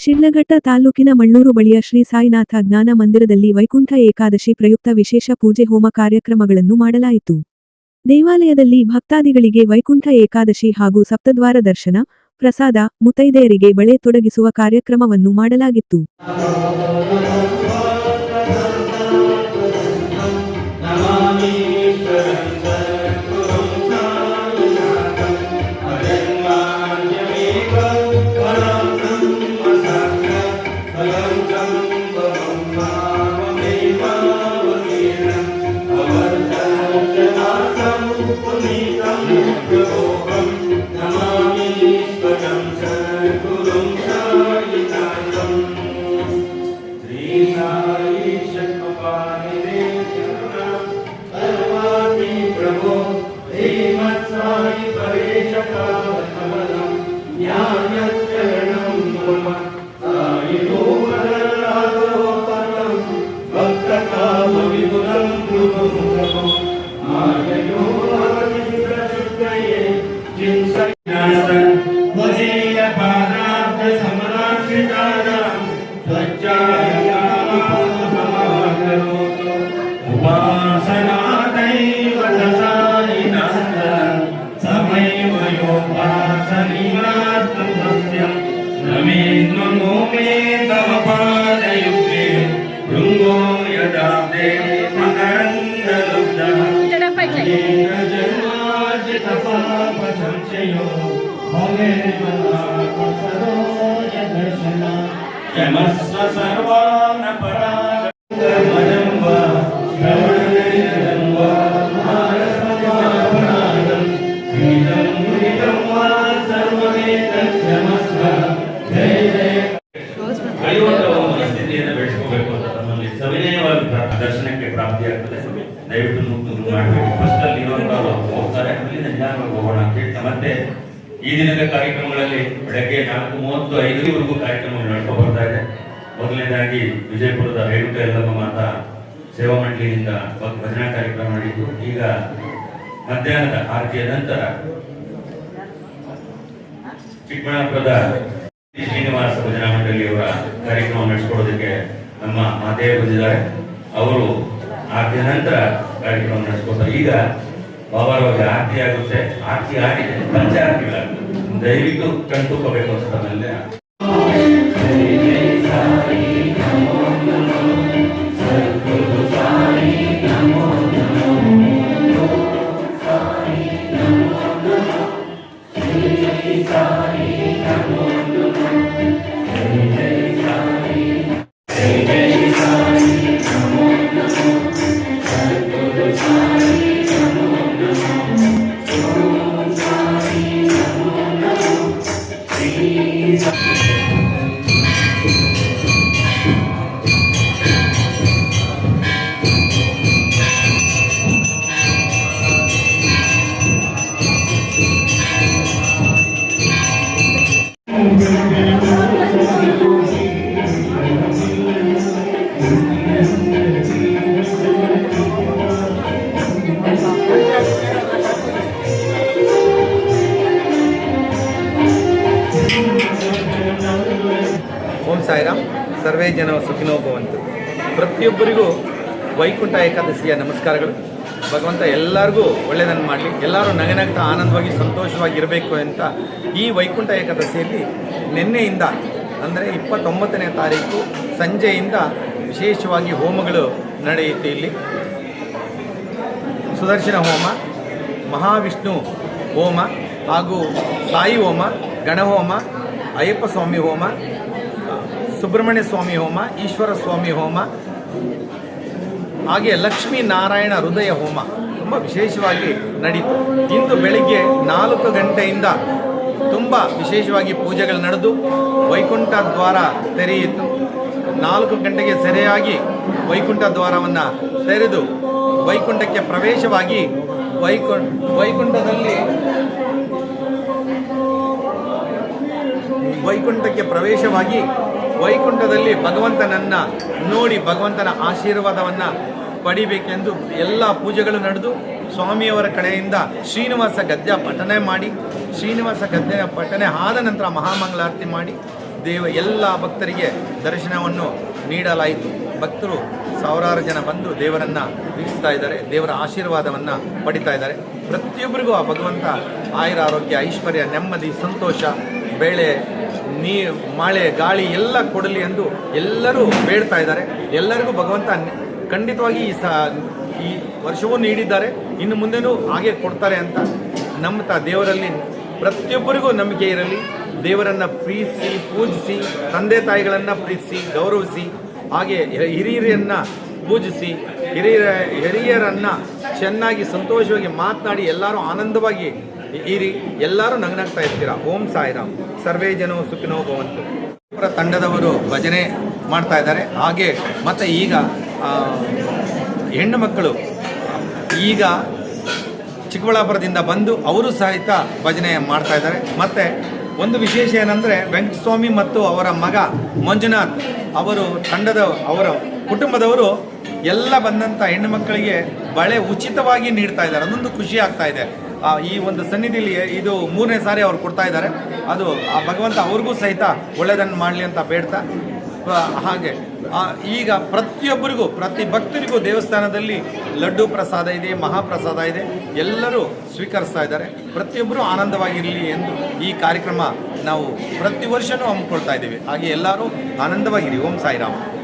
ಶಿಡ್ಲಘಟ್ಟ ತಾಲೂಕಿನ ಮಳ್ಳೂರು ಬಳಿಯ ಶ್ರೀ ಸಾಯಿನಾಥ ಜ್ಞಾನ ಮಂದಿರದಲ್ಲಿ ವೈಕುಂಠ ಏಕಾದಶಿ ಪ್ರಯುಕ್ತ ವಿಶೇಷ ಪೂಜೆ ಹೋಮ ಕಾರ್ಯಕ್ರಮಗಳನ್ನು ಮಾಡಲಾಯಿತು. ದೇವಾಲಯದಲ್ಲಿ ಭಕ್ತಾದಿಗಳಿಗೆ ವೈಕುಂಠ ಏಕಾದಶಿ ಹಾಗೂ ಸಪ್ತದ್ವಾರ ದರ್ಶನ, ಪ್ರಸಾದ, ಮುತೈದೆಯರಿಗೆ ಬಳೆ ತೊಡಗಿಸುವ ಕಾರ್ಯಕ್ರಮವನ್ನು ಮಾಡಲಾಗಿತ್ತು. ಕರೆಯೋ ಸರೋಜ ದರ್ಶನ ಯಮಸ್ವ ಸರ್ವಾನ ಪರಾಗ ಕ್ಷಮಸ್ವ ಅಂತ ನಮ್ಮಲ್ಲಿ ಸವಿನಯವಾಗಿ ದಯವಿಟ್ಟು ನೂರು ಮಾಡಬೇಕು ನಿಧಾನವಾಗಿ ಹೋಗೋಣ ಅಂತ ಮತ್ತೆ ಈ ದಿನದ ಕಾರ್ಯಕ್ರಮಗಳಲ್ಲಿ ಬೆಳಗ್ಗೆ ನಾಲ್ಕು ಮೂವತ್ತು ಐದರವರೆಗೂ ಕಾರ್ಯಕ್ರಮಗಳು ನಡ್ಕೊ ಬರ್ತಾ ಇದೆ. ಮೊದಲನೇದಾಗಿ ವಿಜಯಪುರದ ರೇಣುಕ ಎಲ್ಲಮ್ಮ ಮಾತಾ ಸೇವಾ ಮಂಡಳಿಯಿಂದ ಭಜನಾ ಕಾರ್ಯಕ್ರಮ ನಡೆಯಿತು. ಈಗ ಮಧ್ಯಾಹ್ನದ ಆರತಿಯ ನಂತರ ಚಿಕ್ಕಬಳ್ಳಾಪುರದ ಶ್ರೀ ಶ್ರೀನಿವಾಸ ಭಜನಾ ಮಂಡಳಿಯವರ ಕಾರ್ಯಕ್ರಮ ನಡೆಸಿಕೊಡೋದಕ್ಕೆ ನಮ್ಮ ಮಾತೆಯೇ ಬಂದಿದ್ದಾರೆ. ಅವರು ಆರತಿಯ ನಂತರ ಕಾರ್ಯಕ್ರಮ ನಡೆಸಿಕೊಡ್ತಾರೆ ಈಗ ಬಾಬಾರವ್ರಿಗೆ ಆರತಿ ಆಗುತ್ತೆ ಆರತಿ ಆಗಿದೆ. ಪಂಚಾರತಿಗಳಾಗುತ್ತೆ ದಯವಿಟ್ಟು ಕಣ್ತುಕೋಬೇಕು ಅಂತ ತಮ್ಮಲ್ಲಿ ಓಂ ಸಾಯಿರಾಮ್. ಸರ್ವೇ ಜನ ಸುಖಿನೋ ಭವಂತು ಪ್ರತಿಯೊಬ್ಬರಿಗೂ ವೈಕುಂಠ ಏಕಾದಶಿಯ ನಮಸ್ಕಾರಗಳು. ಭಗವಂತ ಎಲ್ಲರಿಗೂ ಒಳ್ಳೆಯದನ್ನು ಮಾಡಲಿ. ಎಲ್ಲರೂ ನಗನಗ್ತಾ ಆನಂದವಾಗಿ ಸಂತೋಷವಾಗಿ ಇರಬೇಕು ಅಂತ ಈ ವೈಕುಂಠ ಏಕಾದಶಿಯಲ್ಲಿ ನಿನ್ನೆಯಿಂದ, ಅಂದರೆ ಇಪ್ಪತ್ತೊಂಬತ್ತನೇ ತಾರೀಕು ಸಂಜೆಯಿಂದ ವಿಶೇಷವಾಗಿ ಹೋಮಗಳು ನಡೆಯುತ್ತೆ ಇಲ್ಲಿ. ಸುದರ್ಶನ ಹೋಮ, ಮಹಾವಿಷ್ಣು ಹೋಮ, ಹಾಗೂ ಸಾಯಿ ಹೋಮ ಗಣಹೋಮ ಅಯ್ಯಪ್ಪ ಸ್ವಾಮಿ ಹೋಮ, ಸುಬ್ರಹ್ಮಣ್ಯ ಸ್ವಾಮಿ ಹೋಮ, ಈಶ್ವರ ಸ್ವಾಮಿ ಹೋಮ ಹಾಗೆ ಲಕ್ಷ್ಮೀ ನಾರಾಯಣ ಹೃದಯ ಹೋಮ ತುಂಬ ವಿಶೇಷವಾಗಿ ನಡೀತು. ಇಂದು ಬೆಳಿಗ್ಗೆ ನಾಲ್ಕು ಗಂಟೆಯಿಂದ ತುಂಬ ವಿಶೇಷವಾಗಿ ಪೂಜೆಗಳು ನಡೆದು ವೈಕುಂಠ ದ್ವಾರ ತೆರೆಯಿತು. ನಾಲ್ಕು ಗಂಟೆಗೆ ಸೆರೆಯಾಗಿ ವೈಕುಂಠ ದ್ವಾರವನ್ನು ತೆರೆದು ವೈಕುಂಠಕ್ಕೆ ಪ್ರವೇಶವಾಗಿ ವೈಕು, ವೈಕುಂಠದಲ್ಲಿ ವೈಕುಂಠಕ್ಕೆ ಪ್ರವೇಶವಾಗಿ ವೈಕುಂಠದಲ್ಲಿ ಭಗವಂತನನ್ನ ನೋಡಿ ಭಗವಂತನ ಆಶೀರ್ವಾದವನ್ನ ಪಡಿಬೇಕೆಂದು ಎಲ್ಲ ಪೂಜೆಗಳು ನಡೆದು ಸ್ವಾಮಿಯವರ ಕಡೆಯಿಂದ ಶ್ರೀನಿವಾಸ ಗದ್ಯ ಪಠನೆ ಮಾಡಿ, ಶ್ರೀನಿವಾಸ ಗದ್ಯ ಪಠನೆ ಆದ ನಂತರ ಮಹಾಮಂಗಳಾರತಿ ಮಾಡಿ ದೇವ ಎಲ್ಲ ಭಕ್ತರಿಗೆ ದರ್ಶನವನ್ನು ನೀಡಲಾಯಿತು. ಭಕ್ತರು ಸಾವಿರಾರು ಜನ ಬಂದು ದೇವರನ್ನು ವೀಕ್ಷಿಸ್ತಾ ಇದ್ದಾರೆ, ದೇವರ ಆಶೀರ್ವಾದವನ್ನು ಪಡಿತಾ ಇದ್ದಾರೆ. ಪ್ರತಿಯೊಬ್ಬರಿಗೂ ಆ ಭಗವಂತ ಆಯುರ ಆರೋಗ್ಯ, ಐಶ್ವರ್ಯ, ನೆಮ್ಮದಿ, ಸಂತೋಷ, ಬೆಳೆ ನೀ ಮಳೆ, ಗಾಳಿ ಎಲ್ಲ ಕೊಡಲಿ ಎಂದು ಎಲ್ಲರೂ ಬೇಡ್ತಾ ಇದ್ದಾರೆ. ಎಲ್ಲರಿಗೂ ಭಗವಂತ ಖಂಡಿತವಾಗಿ ಈ ಸ, ಈ ವರ್ಷವೂ ನೀಡಿದ್ದಾರೆ. ಇನ್ನು ಮುಂದೆನೂ ಹಾಗೆ ಕೊಡ್ತಾರೆ ಅಂತ ನಂಬ್ತಾ ದೇವರಲ್ಲಿ ಪ್ರತಿಯೊಬ್ಬರಿಗೂ ನಂಬಿಕೆ ಇರಲಿ. ದೇವರನ್ನು ಪ್ರೀತಿಸಿ, ಪೂಜಿಸಿ, ತಂದೆ ತಾಯಿಗಳನ್ನು ಪ್ರೀತಿಸಿ, ಗೌರವಿಸಿ, ಹಾಗೆ ಹಿರಿಯರನ್ನ ಪೂಜಿಸಿ ಹಿರಿಯರ ಹಿರಿಯರನ್ನ ಚೆನ್ನಾಗಿ ಸಂತೋಷವಾಗಿ ಮಾತನಾಡಿ ಎಲ್ಲರೂ ಆನಂದವಾಗಿ ಇರಿ ಎಲ್ಲರೂ ನಗನಗ್ತಾ ಇರ್ತೀರಾ? ಓಂ ಸಾಯಿರಾಮ್. ಸರ್ವೇ ಜನೋ ಸುಖಿನೋ ಭವಂತು. ಅವರ ತಂಡದವರು ಭಜನೆ ಮಾಡ್ತಾ ಇದ್ದಾರೆ. ಹಾಗೆ ಮತ್ತೆ ಈಗ ಹೆಣ್ಣು ಮಕ್ಕಳು, ಈಗ ಚಿಕ್ಕಬಳ್ಳಾಪುರದಿಂದ ಬಂದು ಅವರು ಸಹಿತ ಭಜನೆ ಮಾಡ್ತಾ ಇದ್ದಾರೆ. ಮತ್ತೆ ಒಂದು ವಿಶೇಷ ಏನಂದರೆ, ವೆಂಕಟಸ್ವಾಮಿ ಮತ್ತು ಅವರ ಮಗ ಮಂಜುನಾಥ್ ಅವರು ತಂಡದ, ಅವರ ಕುಟುಂಬದವರು ಎಲ್ಲ ಬಂದಂಥ ಹೆಣ್ಣು ಮಕ್ಕಳಿಗೆ ಬಳೆ ಉಚಿತವಾಗಿ ನೀಡ್ತಾ ಇದ್ದಾರೆ. ಅದೊಂದು ಖುಷಿ ಆಗ್ತಾ ಇದೆ. ಈ ಒಂದು ಸನ್ನಿಧಿಲಿ ಇದು ಮೂರನೇ ಸಾರಿ ಅವ್ರು ಕೊಡ್ತಾ ಇದ್ದಾರೆ. ಅದು, ಆ, ಭಗವಂತ ಅವ್ರಿಗೂ ಸಹಿತ ಒಳ್ಳೆಯದನ್ನು ಮಾಡಲಿ ಅಂತ ಬೇಡ್ತಾ ಹಾಗೆ ಈಗ ಪ್ರತಿಯೊಬ್ಬರಿಗೂ, ಪ್ರತಿ ಭಕ್ತರಿಗೂ ದೇವಸ್ಥಾನದಲ್ಲಿ ಲಡ್ಡು ಪ್ರಸಾದ ಇದೆ, ಮಹಾಪ್ರಸಾದ ಇದೆ, ಎಲ್ಲರೂ ಸ್ವೀಕರಿಸ್ತಾ ಇದ್ದಾರೆ. ಪ್ರತಿಯೊಬ್ಬರೂ ಆನಂದವಾಗಿರಲಿ ಎಂದು ಈ ಕಾರ್ಯಕ್ರಮ ನಾವು ಪ್ರತಿ ವರ್ಷವೂ ಹಮ್ಮಿಕೊಳ್ತಾ ಇದ್ದೀವಿ. ಹಾಗೆ ಎಲ್ಲರೂ ಆನಂದವಾಗಿರಿ. ಓಂ ಸಾಯಿರಾಮ್.